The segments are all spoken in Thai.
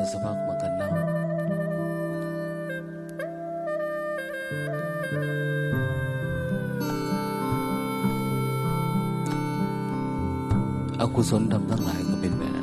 แต่สักพักมันก็เน่าอากุศลทำทั้งหลายก็เป็นแบบ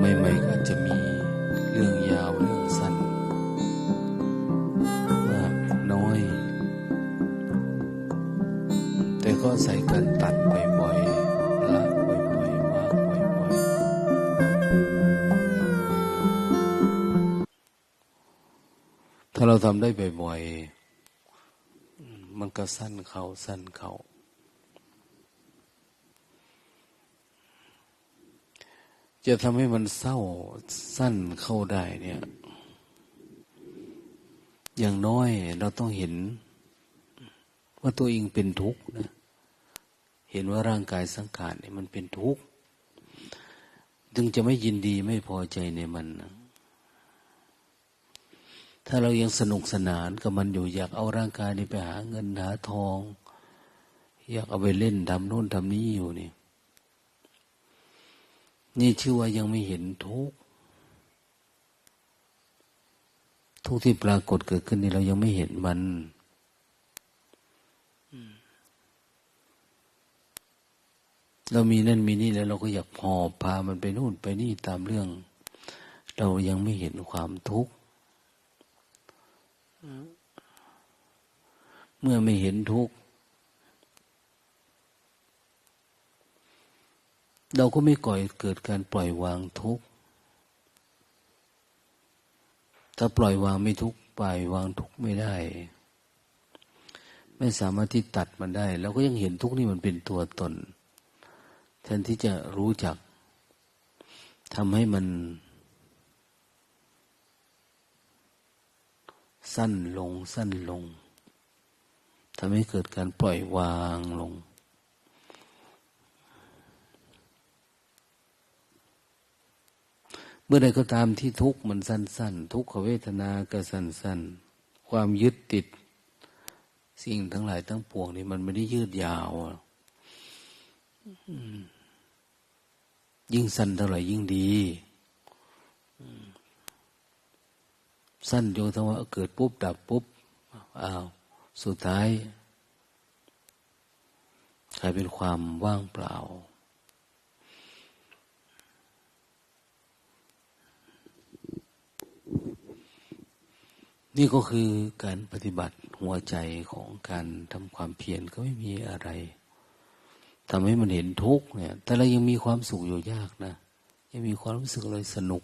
ใหม่ๆก็อาจจะมีเรื่องยาวเรื่องสั้นมากน้อย แต่ก็ใส่การตัดบ่อยๆละบ่อยๆมากบ่อยๆถ้าเราทำได้บ่อยๆมมันก็สั้นเขาสั้นเขา จะทำให้มันเศร้าสั้นเข้าได้เนี่ย อย่างน้อยเราต้องเห็น ว่าตัวเองเป็นทุกข์นะ เห็นว่าร่างกายสังขารเนี่ยมันเป็นทุกข์จึงจะไม่ยินดีไม่พอใจในมันนะถ้าเรายังสนุกสนานกับมันอยู่ อยากเอาร่างกายนี้ไปหาเงินหาทอง อยากเอาไปเล่นทำโน่นทำนี้อยู่เนี่ย นี่ชื่อว่ายังไม่เห็นทุกข์ทุกข์ที่ปรากฏเกิดขึ้นนี่เรายังไม่เห็นมันเรามีนั่นมีนี่แล้วเราก็อยากพอพามันไปนู่นไปนี่ตามเรื่อง เรายังไม่เห็นความทุกข์เมื่อไม่เห็นทุกข์ เราก็ไม่ก่อยเกิดการปล่อยวางทุกข์ ถ้าปล่อยวางไม่ทุกข์ปล่อยวางทุกข์ไม่ได้ ไม่สามารถที่ตัดมันได้เราก็ยังเห็นทุกข์นี่มันเป็นตัวตน แทนที่จะรู้จักทำให้มัน สั้นลงสั้นลงทำให้เกิดการปล่อยวางลง มื่อใดก็ตามที่ทุกข์มันสั้น ๆ ทุกขเวทนาก็สั้น ๆ ความยึดติด สิ่งทั้งหลายทั้งปวงนี่มันไม่ได้ยืดยาวยิ่งสั้นเท่าไหร่ยิ่งดีสั้นจนทั้งว่าเกิดปุ๊บดับปุ๊บอ้าวสุดท้ายกลายเป็นความว่างเปล่า นี่ก็คือการปฏิบัติหัวใจของการทำความเพียรก็ไม่มีอะไรทำให้มันเห็นทุกข์เนี่ย แต่เรายังมีความสุขอยู่ยากนะ ยังมีความรู้สึกเลยสนุก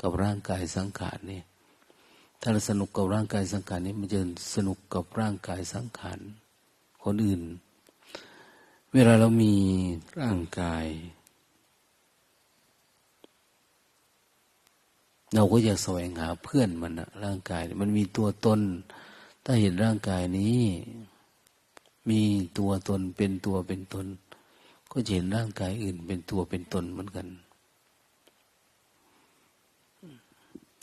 กับร่างกายสังขารเนี่ย ถ้าเราสนุกกับร่างกายสังขารนี้มันจะสนุกกับร่างกายสังขารคนอื่น เวลาเรามีร่างกาย เราก็อยากแสวงหาเพื่อนมันนะร่างกาย มันมีตัวตน ถ้าเห็นร่างกายนี้ มีตัวตนเป็นตัวเป็นตน ก็จะเห็นร่างกายอื่นเป็นตัวเป็นตนเหมือนกัน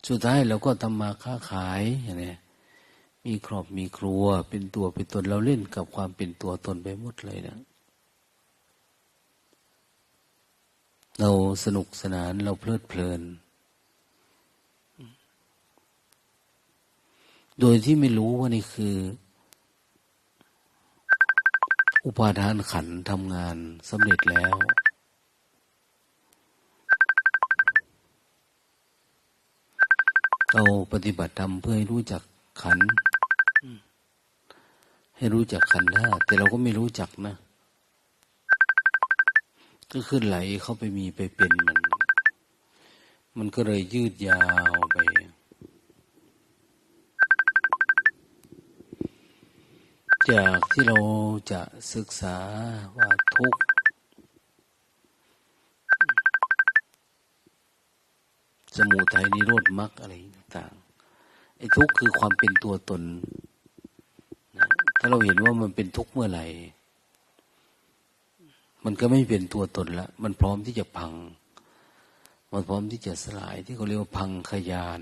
สุดท้ายเราก็ทำมาค้าขายอย่างนี้มีครอบมีครัว เป็นตัวเป็นตนเราเล่นกับความเป็นตัวตนไปหมดเลยนะเราสนุกสนานเราเพลิดเพลิน โดยที่ไม่รู้ว่านี่คือ อุปาทานขันทำงานสำเร็จแล้ว เราปฏิบัติธรรมเพื่อให้รู้จักขัน ให้รู้จักขันธ์ห้าแต่เราก็ไม่รู้จักนะ ก็ขึ้นไหลเข้าไปมีไปเป็นมัน มันก็เลยยืดยาวไป จากที่เราจะศึกษาว่าทุกสมุทัยนิโรธมรรคอะไรต่างๆไอ้ทุกคือความเป็นตัวตนนะถ้าเราเห็นว่ามันเป็นทุกเมื่อไหร่ มันก็ไม่เป็นตัวตนละ มันพร้อมที่จะพัง มันพร้อมที่จะสลายที่เขาเรียกว่าพังขยาน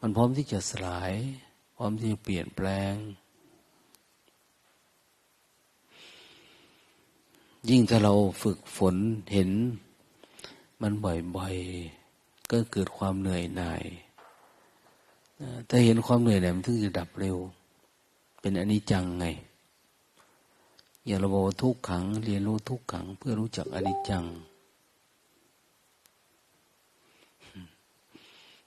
มันพร้อมที่จะสลาย พร้อมที่จะเปลี่ยนแปลง ยิ่งถ้าเราฝึกฝนเห็นมันบ่อยๆ ก็เกิดความเหนื่อยหน่ายถ้าเห็นความเหนื่อยหน่ายมันถึงจะดับเร็ว เป็นอนิจจังไง อย่าเราบอกทุกขัง เรียนรู้ทุกขัง เพื่อรู้จักอนิจจัง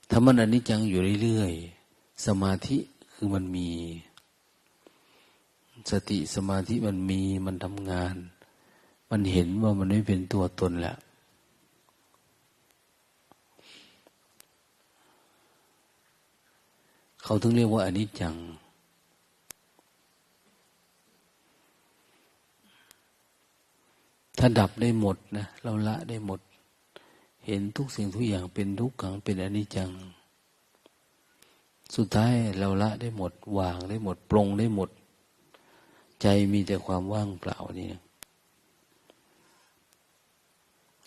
ถ้ามันอนิจจังอยู่เรื่อยๆ สมาธิคือมันมี สติสมาธิมันมีมันทำงาน มันเห็นว่ามันไม่เป็นตัวตนแล้ว เขาถึงเรียกว่าอนิจจัง ถ้าดับได้หมดนะ เราละได้หมด เห็นทุกสิ่งทุกอย่างเป็นทุกขังเป็นอนิจจัง สุดท้ายเราละได้หมด วางได้หมด ปรงได้หมด ใจมีแต่ความว่างเปล่านี่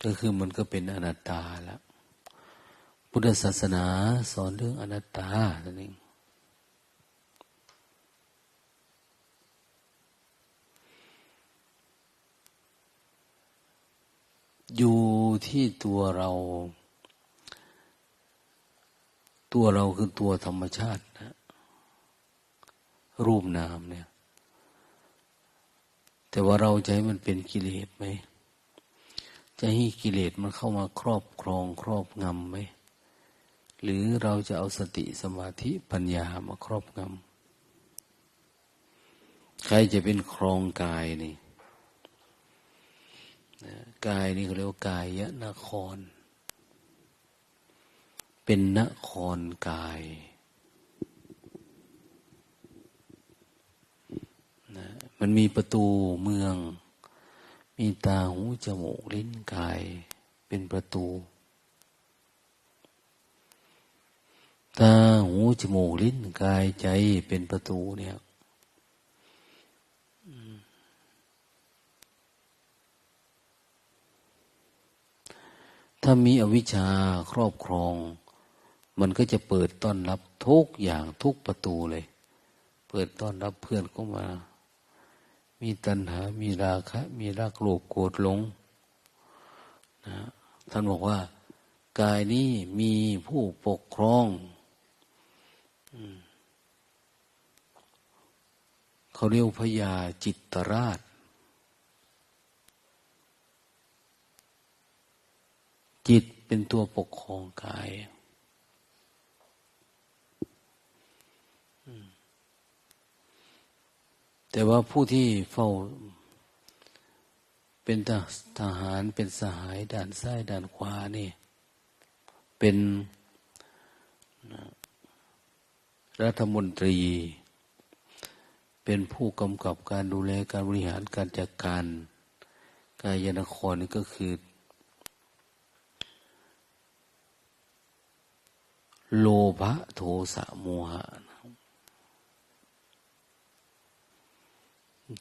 ก็คือมันก็เป็นอนัตตาล้วพุทธศาสนาสอนเรื่องอนัตตานั่นเองอยู่ที่ตัวเรา ตัวเราคือตัวธรรมชาตินะ รูปนามเนี่ย แต่ว่าเราให้มันเป็นกิเลสไหม จะให้กิเลสมันเข้ามาครอบครองครอบงำไหม หรือเราจะเอาสติสมาธิปัญญามาครอบงำ ใครจะเป็นครองกายนี่กายนี่เขาเรียกว่ากายยะนคร เป็นนครกายนะมันมีประตูเมือง มีตาหูจมูกลิ้นกาย เป็นประตู ตาหูจมูกลิ้นกายใจเป็นประตูเนี่ยถ้ามีอวิชชาครอบครอง มันก็จะเปิดต้อนรับทุกอย่างทุกประตูเลย เปิดต้อนรับเพื่อนก็มา มีตัณหา มีราคะ มีรักโลภโกรธหลงนะท่านบอกว่า กายนี้มีผู้ปกครองเขาเรียกพญาจิตรราช จิตเป็นตัวปกครองกาย แต่ว่าผู้ที่เฝ้าเป็นทหารเป็นสหายด่านซ้ายด่านขวานี่ เป็นรัฐมนตรี เป็นผู้กำกับการดูแลการบริหารการจัดการกายนครนี่ก็คือ โลภะโทสะโมหะ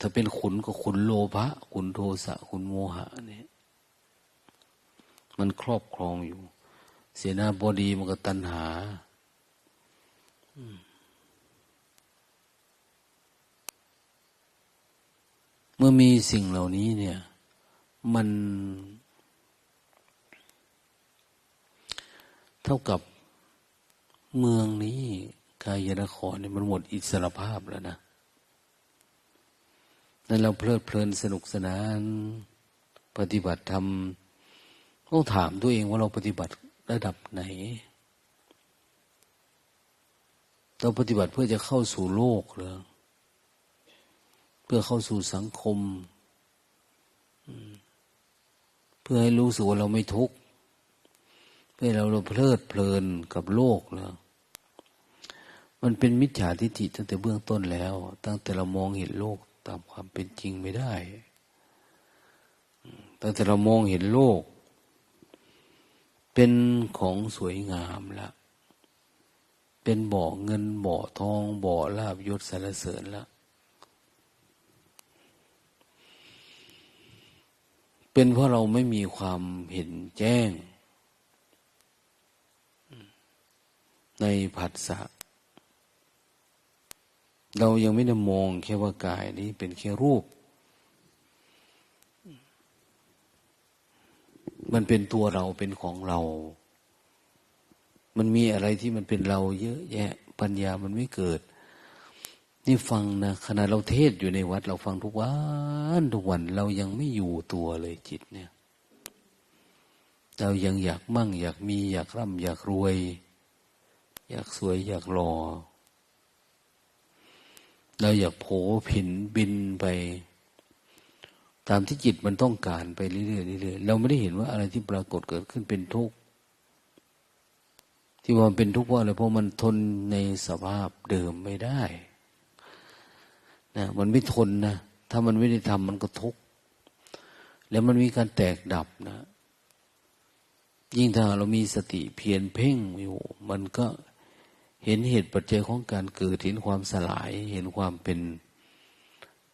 ถ้าเป็นขุนก็ขุนโลภะขุนโทสะขุนโมหะเนี่ยมันครอบครองอยู่ เสียนาบดีมันก็ตัณหาเมื่อมีสิ่งเหล่านี้เนี่ย มันเท่ากับเมืองนี้กายนครเนี่ยมันหมดอิสรภาพแล้วนะ นั่นเราเพลิดเพลินสนุกสนาน ปฏิบัติธรรมต้องถามตัวเองว่าเราปฏิบัติระดับไหน เราปฏิบัติเพื่อจะเข้าสู่โลกหรือเพื่อเข้าสู่สังคม เพื่อให้รู้สึกว่าเราไม่ทุกข์เพื่อเราเราเพลิดเพลินกับโลกแล้วมันเป็นมิจฉาทิฏฐิตั้งแต่เบื้องต้นแล้ว ตั้งแต่เรามองเห็นโลก ตามความเป็นจริงไม่ได้ตั้งแต่เรามองเห็นโลก เป็นของสวยงามละเป็นบ่อเงินบ่อทองบ่อลาบยศสารเสริญละเป็นเพราะเราไม่มีความเห็นแจ้ง ในผัสสะ เรายังไม่ได้มองแค่ว่ากายนี้เป็นแค่รูป มันเป็นตัวเราเป็นของเรา มันมีอะไรที่มันเป็นเราเยอะแยะ ปัญญามันไม่เกิด นี่ฟังนะขณะเราเทศอยู่ในวัด เราฟังทุกวันทุกวันเรายังไม่อยู่ตัวเลยจิตเนี่ย เรายังอยากมั่ง อยากมีอยากร่ำอยากรวย อยากสวยอยากหล่อ เราอยากโผผินบินไป ตามที่จิตมันต้องการไปเรื่อยๆเรื่อยๆเราไม่ได้เห็นว่าอะไรที่ปรากฏเกิดขึ้นเป็นทุกข์ที่ว่ามันเป็นทุกข์เพราะอะไรเพราะมันทนในสภาพเดิมไม่ได้นะมันไม่ทนนะถ้ามันไม่ได้ทำมันก็ทุกข์แล้วมันมีการแตกดับนะ ยิ่งถ้าเรามีสติเพียรเพ่งอยู่มันก็ เห็นเหตุปัจจัยของการเกิดเห็นความสลาย เห็นความเป็น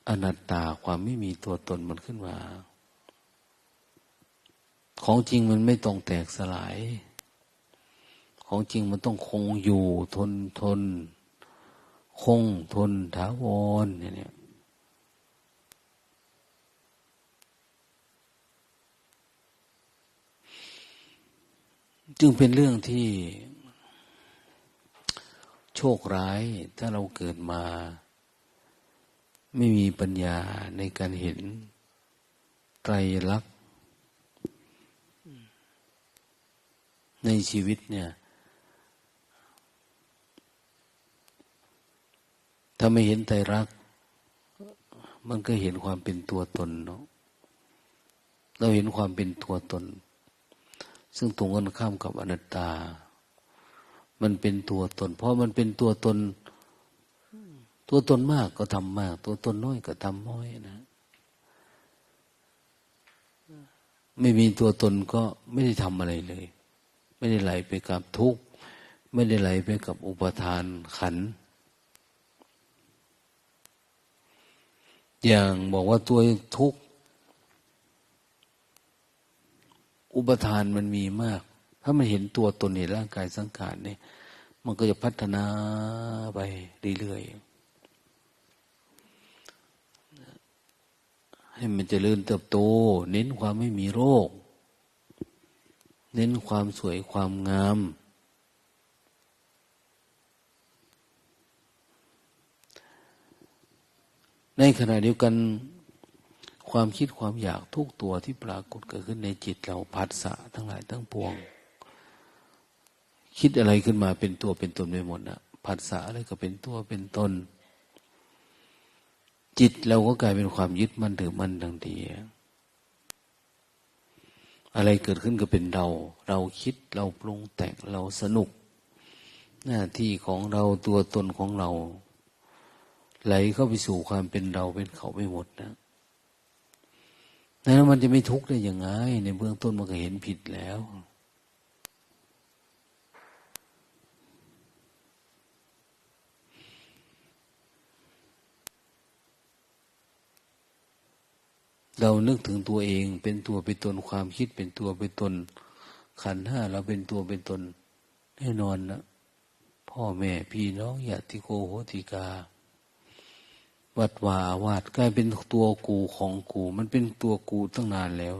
อนัตตาความไม่มีตัวตนมันขึ้นมา ของจริงมันไม่ต้องแตกสลาย ของจริงมันต้องคงอยู่ทนทน คงทนถาวรเนี่ยจึงเป็นเรื่องที่ โชคร้าย ถ้าเราเกิดมา ไม่มีปัญญาในการเห็นไตรลักษณ์ในชีวิตเนี่ย ถ้าไม่เห็นไตรลักษณ์มันก็เห็นความเป็นตัวตนเนาะเราเห็นความเป็นตัวตน ซึ่งตรงกันข้ามกับอนัตตา มันเป็นตัวตน เพราะมันเป็นตัวตน ตัวตนมากก็ทำมาก ตัวตนน้อยก็ทำน้อยนะ ไม่มีตัวตนก็ไม่ได้ทำอะไรเลย ไม่ได้ไหลไปกับทุกข์ ไม่ได้ไหลไปกับอุปทานขัน อย่างบอกว่าตัวทุกข์ อุปทานมันมีมาก ถ้ามันเห็นตัวตนเห็นร่างกายสังขารเนี่ย มันก็จะพัฒนาไปเรื่อยๆให้มันจเจริญเติบโต เน้นความไม่มีโรค เน้นความสวยความงามในขณะเดียวกันความคิดความอยากทุกตัวที่ปรากฏเกิดขึ้นในจิตเราผัสสะทั้งหลายทั้งปวง คิดอะไรขึ้นมาเป็นตัวเป็นตนไปหมดนะผัสสะอะไรก็เป็นตัวเป็นตน จิตเราก็กลายเป็นความยึดมั่นถือมั่นทันทีอะไรเกิดขึ้นก็เป็นเรา เราคิดเราปรุงแต่งเราสนุก หน้าที่ของเราตัวตนของเรา ไหลเข้าไปสู่ความเป็นเราเป็นเขาไปหมดนะนั้นมันจะไม่ทุกข์ได้ยังไง ในเบื้องต้นมันก็เห็นผิดแล้ว เรานึกถึงตัวเองเป็นตัวเป็นตนความคิดเป็นตัวเป็นตน ขันห้าเราเป็นตัวเป็นตน แน่นอนนะพ่อแม่พี่น้องญาติโกโหติกา วัดวาวาดกลายเป็นตัวกูของกู มันเป็นตัวกูตั้งนานแล้ว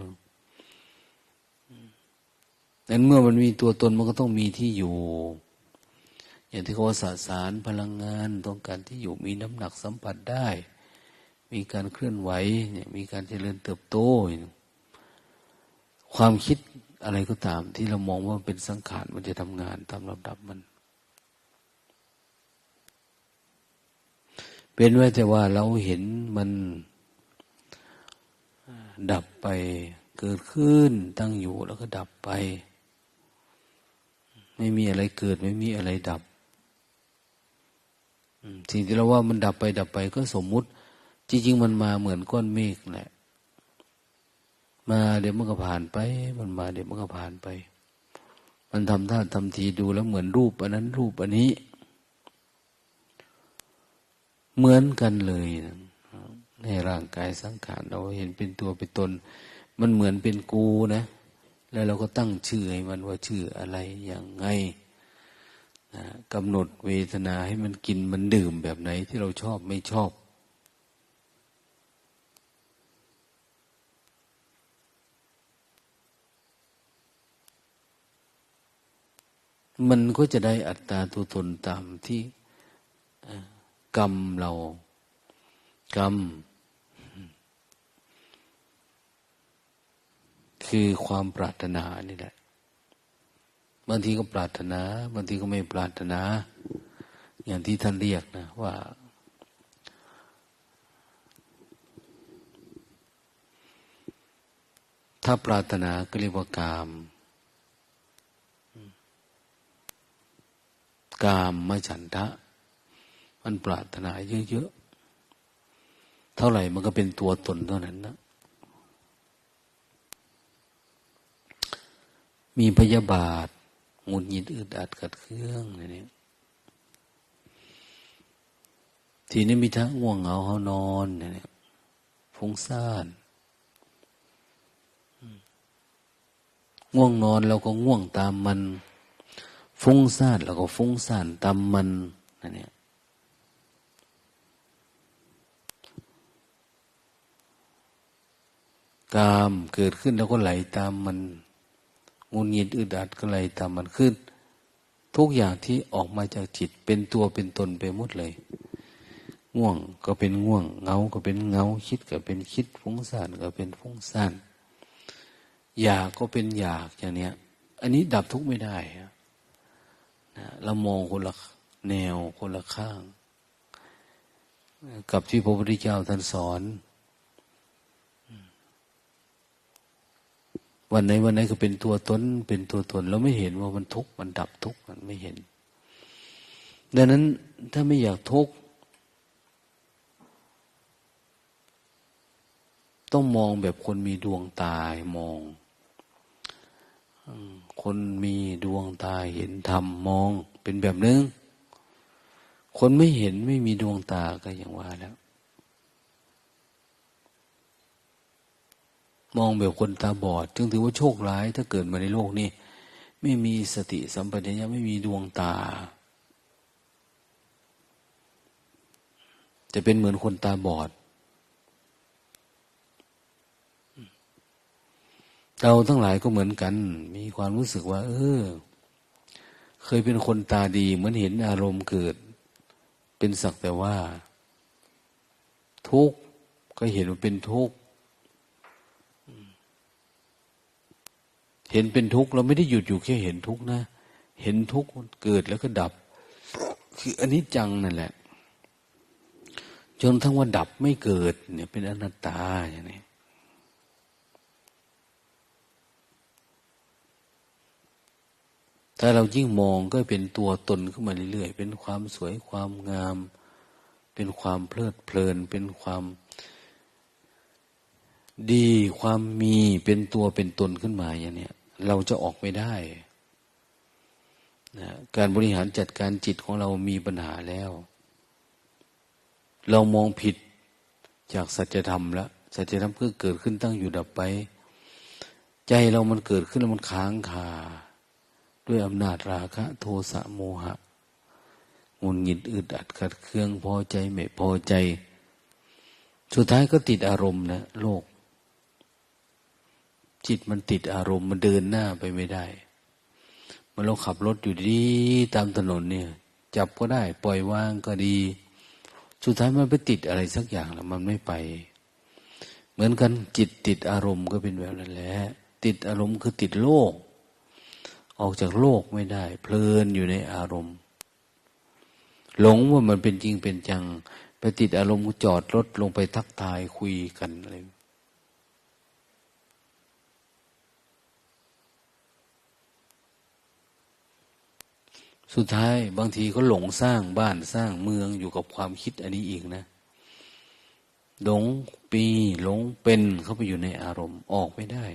นั้นเมื่อมันมีตัวตนมันก็ต้องมีที่อยู่ อย่างที่เขาสสารพลังงานต้องการที่อยู่มีน้ำหนักสัมผัสได้ มีการเคลื่อนไหวมีการเจริญเติบโต ความคิดอะไรก็ตาม ที่เรามองว่าเป็นสังขารมันจะทำงานตามลำดับมัน เป็นไว้แต่ว่าเราเห็นมันดับไปเกิดขึ้นตั้งอยู่แล้วก็ดับไป ไม่มีอะไรเกิดไม่มีอะไรดับสิ่งที่เราว่ามันดับไปดับไปก็สมมุติ จริงๆมันมาเหมือนก้อนเมฆแหละ มาเดี๋ยวมันก็ผ่านไป มันมาเดี๋ยวมันก็ผ่านไป มันทำท่าทำทีดูแล้วเหมือนรูปอันนั้นรูปอันนี้ เหมือนกันเลยนะในร่างกายสังขารเราเห็นเป็นตัวเป็นตน มันเหมือนเป็นกูนะ แล้วเราก็ตั้งชื่อให้มันว่าชื่ออะไรอย่างไงกำหนดเวทนาให้มันกินมันดื่มแบบไหนที่เราชอบไม่ชอบ มันก็จะได้อัตตาตัวตนตามที่กรรมเรา กรรม คือความปรารถนานี่แหละ บางทีก็ปรารถนา บางทีก็ไม่ปรารถนา อย่างที่ท่านเรียกนะว่า ถ้าปรารถนาก็เรียกว่ากาม กามมฉันทะ มันปรารถนาเยอะๆ เท่าไหร่มันก็เป็นตัวตนเท่านั้นนะมีพยาบาทงุนยิดอึดอัดกัดเครื่องอะไรเนี่ยทีนี้มีทั้งง่วงเหงาเขานอนเนี่ยฟุ้งซ่านง่วงนอนเราก็ง่วงตามมัน ฟุ้งซ่านเราก็ฟุ้งซ่านตามมันนั่นเนี่ยกามเกิดขึ้นแล้วก็ไหลตามมันงุนงิดอึดอัดก็ไหลตามมันขึ้น ทุกอย่างที่ออกมาจากจิตเป็นตัวเป็นตนไปหมดเลย ง่วงก็เป็นง่วง เงาก็เป็นเงาคิดก็เป็นคิดฟุ้งซ่านก็เป็นฟุ้งซ่านอยากก็เป็นอยากอย่างเนี้ย อันนี้ดับทุกข์ไม่ได้ นะเรามองคนละแนวคนละข้าง กับที่พระพุทธเจ้าท่านสอน วันไหนวันไหนก็เป็นตัวตน เป็นตัวตนเราไม่เห็นว่ามันทุกข์มันดับทุกข์มันไม่เห็น ดังนั้นถ้าไม่อยากทุกข์ต้องมองแบบคนมีดวงตามอง คนมีดวงตาเห็นธรรมมองเป็นแบบนึง คนไม่เห็นไม่มีดวงตาก็อย่างว่าแล้ว มองแบบคนตาบอด จึงถือว่าโชคร้ายถ้าเกิดมาในโลกนี้ ไม่มีสติสัมปชัญญะไม่มีดวงตา จะเป็นเหมือนคนตาบอด เราทั้งหลายก็เหมือนกัน มีความรู้สึกว่า เออ เคยเป็นคนตาดี เหมือนเห็นอารมณ์เกิด เป็นสักแต่ว่า ทุกข์ก็เห็นว่าเป็นทุกข์เห็นเป็นทุกข์เราไม่ได้หยุดอยู่แค่เห็นทุกข์นะ เห็นทุกข์เกิดแล้วก็ดับ คืออันนี้จังนั่นแหละ จนทั้งว่าดับไม่เกิด เนี่ย เป็นอนัตตาอย่างนี้ ถ้าเรายิ่งมองก็เป็นตัวตนขึ้นมาเรื่อยๆ เป็นความสวยความงาม เป็นความเพลิดเพลิน เป็นความดีความมีเป็นตัวเป็นตนขึ้นมาอย่างนี้เราจะออกไม่ได้นะการบริหารจัดการจิตของเรามีปัญหาแล้ว เรามองผิดจากสัจธรรมแล้วสัจธรรมก็เกิดขึ้นตั้งอยู่ดับไป ใจเรามันเกิดขึ้นแล้วมันค้างคา ด้วยอำนาจราคะ โทสะโมหะงุนหงิดอึดอัดขัดเคืองพอใจไม่พอใจ สุดท้ายก็ติดอารมณ์นะโลก จิตมันติดอารมณ์มันเดินหน้าไปไม่ได้มันเราขับรถอยู่ดีตามถนนเนี่ย จับก็ได้ ปล่อยวางก็ดี สุดท้ายมันไปติดอะไรสักอย่างแล้วมันไม่ไป เหมือนกันจิตติดอารมณ์ก็เป็นแบบนั้นแหละติดอารมณ์คือติดโลก ออกจากโลกไม่ได้ เพลินอยู่ในอารมณ์ หลงว่ามันเป็นจริงเป็นจัง ไปติดอารมณ์จอดรถลงไปทักทายคุยกันอะไรสุดท้ายบางทีก็หลงสร้างบ้านสร้างเมืองอยู่กับความคิดอันนี้อีกนะ หลงปีหลงเป็นเข้าไปอยู่ในอารมณ์ออกไม่ได้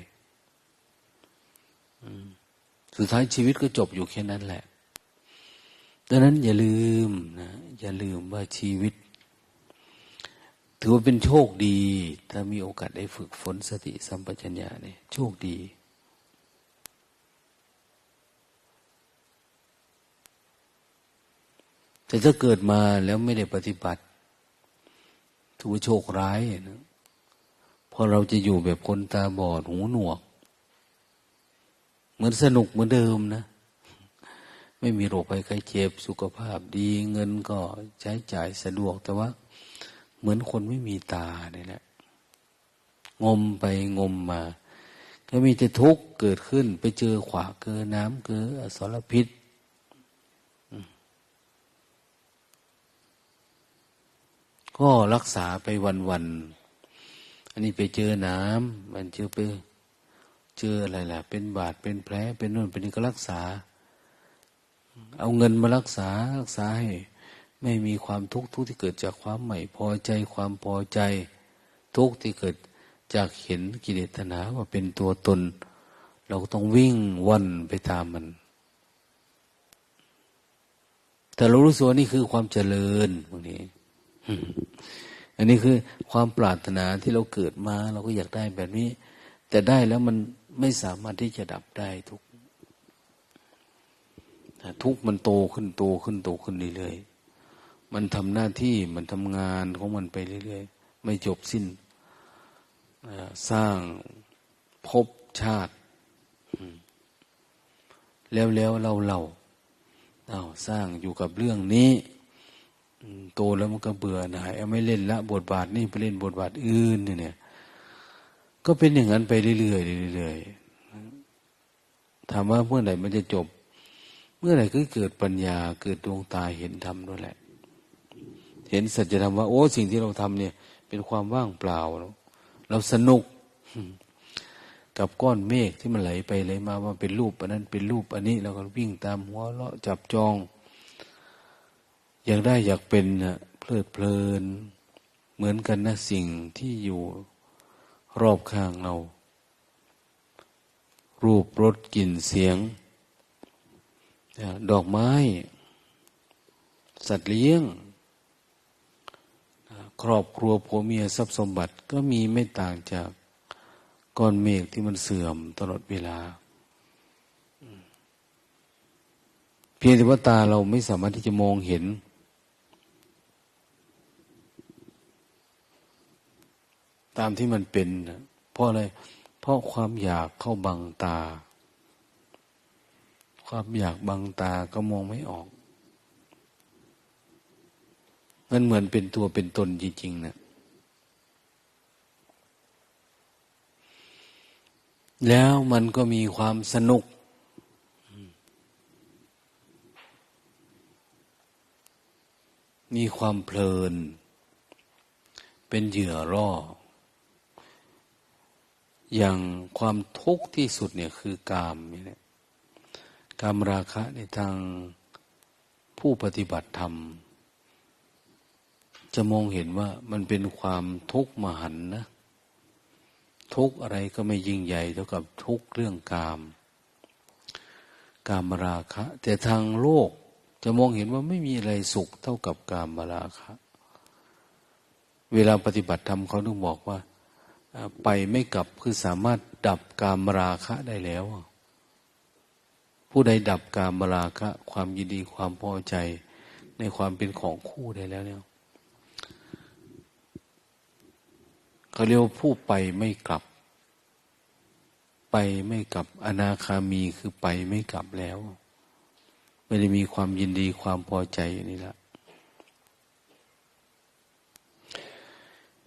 อืม สุดท้ายชีวิตก็จบอยู่แค่นั้นแหละดังนั้นอย่าลืมนะอย่าลืมว่าชีวิต ถือว่าเป็นโชคดี ถ้ามีโอกาสได้ฝึกฝนสติสัมปชัญญะเนี่ยโชคดี แต่ถ้าเกิดมาแล้วไม่ได้ปฏิบัติถือว่าโชคร้ายนะพอเราจะอยู่แบบคนตาบอดหูหนวก เหมือนสนุกเหมือนเดิมนะ ไม่มีโรคภัยไข้เจ็บสุขภาพดีเงินก็ใช้จ่ายสะดวก แต่ว่า เหมือนคนไม่มีตาเนี่ยแหละงมไปงมมา ก็มีแต่ทุกข์เกิดขึ้น ไปเจอขวาเกินน้ำเกินอสรพิษก็รักษาไปวันๆอันนี้ไปเจอน้ำมันเจอไป เจออะไรล่ะ เป็นบาดเป็นแผลเป็นนู่นเป็นนี่ก็รักษา เอาเงินมารักษารักษาให้ไม่มีความทุกข์ทุกที่เกิดจากความไม่พอใจความพอใจ ทุกที่เกิดจากเห็นกิเลสตัณหาว่าเป็นตัวตน เราก็ต้องวิ่งวันไปตามมัน แต่เรารู้สึกว่านี่คือความเจริญบางทีอันนี้คือความปรารถนาที่เราเกิดมา เราก็อยากได้แบบนี้ แต่ได้แล้วมัน ไม่สามารถที่จะดับได้ทุกทุกมันโตขึ้นโตขึ้นโตขึ้นเรื่อยๆมันทำหน้าที่มันทำงานของมันไปเรื่อยๆไม่จบสิ้นสร้างภพชาติ แล้วแล้วเราเราเอาสร้างอยู่กับเรื่องนี้โตแล้วมันก็เบื่อหน่ายไม่เล่นละบทบาทนี่ไปเล่นบทบาทอื่นเนี่ย ก็เป็นอย่างนั้นไปเรื่อยๆเรื่อยๆถามว่าเมื่อไหร่มันจะจบ เมื่อไหร่ก็เกิดปัญญาเกิดดวงตาเห็นธรรมด้วยแหละ เห็นสัจธรรมว่าโอ้สิ่งที่เราทำเนี่ย เป็นความว่างเปล่า เราสนุกกับก้อนเมฆที่มันไหลไปไหลมาว่าเป็นรูปอันนั้นเป็นรูปอันนี้เราก็วิ่งตามหัวเราะจับจอง อยากได้อยากเป็นเพลิดเพลิน เหมือนกันนะสิ่งที่อยู่ รอบข้างเรา รูปรสกลิ่นเสียง ดอกไม้ สัตว์เลี้ยง ครอบครัวผัวเมียทรัพย์สมบัติก็มีไม่ต่างจากก้อนเมฆที่มันเสื่อมตลอดเวลา เพียงแต่ว่าตาเราไม่สามารถที่จะมองเห็น ตามที่มันเป็นเพราะอะไร เพราะความอยากเข้าบังตา ความอยากบังตาก็มองไม่ออก มันเหมือนเป็นตัวเป็นตนจริงๆนะแล้วมันก็มีความสนุก มีความเพลิน เป็นเหยื่อร่อ อย่างความทุกข์ที่สุดเนี่ยคือกามเนี่ยกามราคะในทางผู้ปฏิบัติธรรม จะมองเห็นว่ามันเป็นความทุกข์มหันนะ ทุกอะไรก็ไม่ยิ่งใหญ่เท่ากับทุกเรื่องกาม กามราคะ แต่ทางโลกจะมองเห็นว่าไม่มีอะไรสุขเท่ากับกามราคะ เวลาปฏิบัติธรรมเขาต้องบอกว่า ไปไม่กลับคือสามารถดับกามราคะได้แล้ว ผู้ใดดับกามราคะ ความยินดีความพอใจในความเป็นของคู่ได้แล้วเนี่ยเขาเรียกว่าผู้ไปไม่กลับ ไปไม่กลับ อนาคามีคือไปไม่กลับแล้ว ไม่ได้มีความยินดีความพอใจอย่างนี้ละ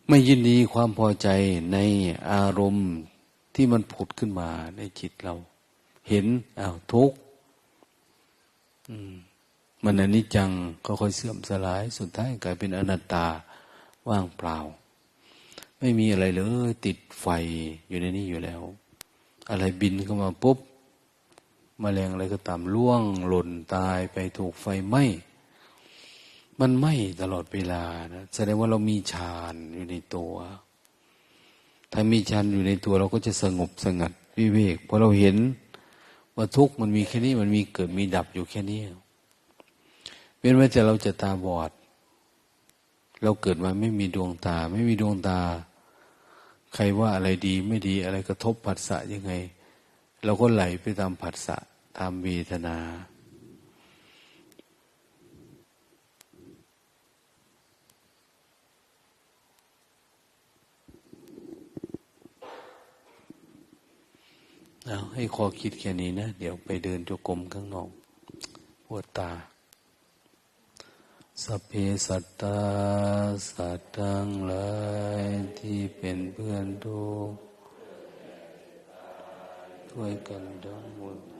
ไม่ยินดีความพอใจในอารมณ์ที่มันผุดขึ้นมาในจิตเรา เห็นอ้าวทุกข์มันอนิจจังก็ค่อยเสื่อมสลาย สุดท้ายกลายเป็นอนัตตาว่างเปล่า ไม่มีอะไรเลยติดไฟอยู่ในนี้อยู่แล้ว อะไรบินเข้ามาปุ๊บมแมลงอะไรก็ตามล่วงหล่นตายไปถูกไฟไหม้ มันไม้ตลอดเวลานะแสดงว่าเรามีฌานอยู่ในตัว ถ้ามีฌานอยู่ในตัวเราก็จะสงบสงัดวิเวกเพราะเราเห็นว่าทุกข์มันมีแค่นี้มันมีเกิดมีดับอยู่แค่นี้เว้นว่าจะเราจะตาบอด เราเกิดมาไม่มีดวงตา ไม่มีดวงตา ใครว่าอะไรดีไม่ดีอะไรกระทบผัสสะยังไง เราก็ไหลไปตามผัสสะตามเวทนา เอาให้คอคิดแค่นี้นะ เดี๋ยวไปเดินจงกรมข้างนอก ปวดตาสเพสัตตาสัตว์ทั้งหลายที่เป็นเพื่อนทุกข์ช่วยกันทั้งหมด